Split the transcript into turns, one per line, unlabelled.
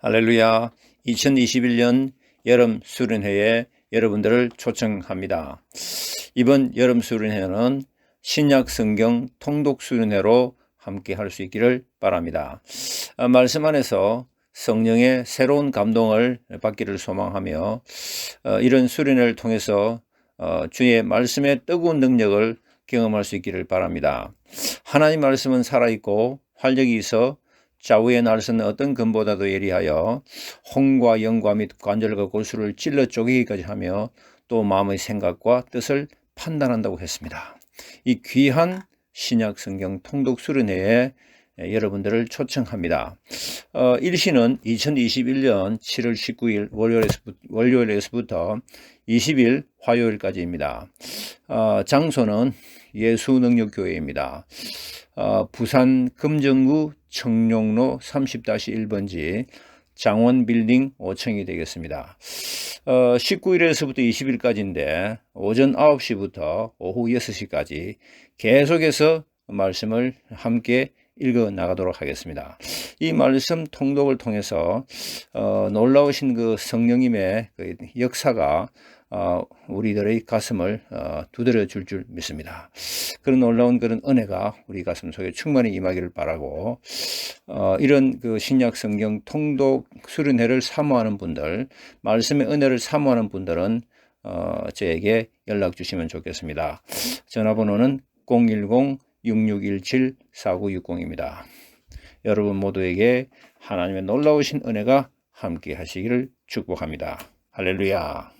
할렐루야. 2021년 여름 수련회에 여러분들을 초청합니다. 이번 여름 수련회는 신약 성경 통독 수련회로 함께 할 수 있기를 바랍니다. 아, 말씀 안에서 성령의 새로운 감동을 받기를 소망하며 어, 이런 수련회를 통해서 어, 주의 말씀의 뜨거운 능력을 경험할 수 있기를 바랍니다. 하나님 말씀은 살아있고 활력이 있어 좌우의 날선 어떤 금보다도 예리하여 홍과 영과 및 관절과 골수를 찔러 쪼개기까지 하며 또 마음의 생각과 뜻을 판단한다고 했습니다. 이 귀한 신약 성경 통독 수련회에 여러분들을 초청합니다. 어, 일시는 2021년 7월 19일 월요일에서부터, 월요일에서부터 20일 화요일까지입니다. 어, 장소는 예수능력교회입니다. 어, 부산 금정구 청룡로 30-1번지 장원 빌딩 5층이 되겠습니다. 어, 19일에서부터 20일까지인데 오전 9시부터 오후 6시까지 계속해서 말씀을 함께 읽어 나가도록 하겠습니다. 이 말씀 통독을 통해서 어, 놀라우신 그 성령님의 그 역사가 어, 우리들의 가슴을 어, 두드려 줄 줄 믿습니다. 그런 놀라운 그런 은혜가 우리 가슴 속에 충만히 임하기를 바라고 어, 이런 그 신약 성경 통독 수련회를 사모하는 분들, 말씀의 은혜를 사모하는 분들은 어, 저에게 연락 주시면 좋겠습니다. 전화번호는 010-6617-4960입니다. 여러분 모두에게 하나님의 놀라우신 은혜가 함께 하시기를 축복합니다. 할렐루야.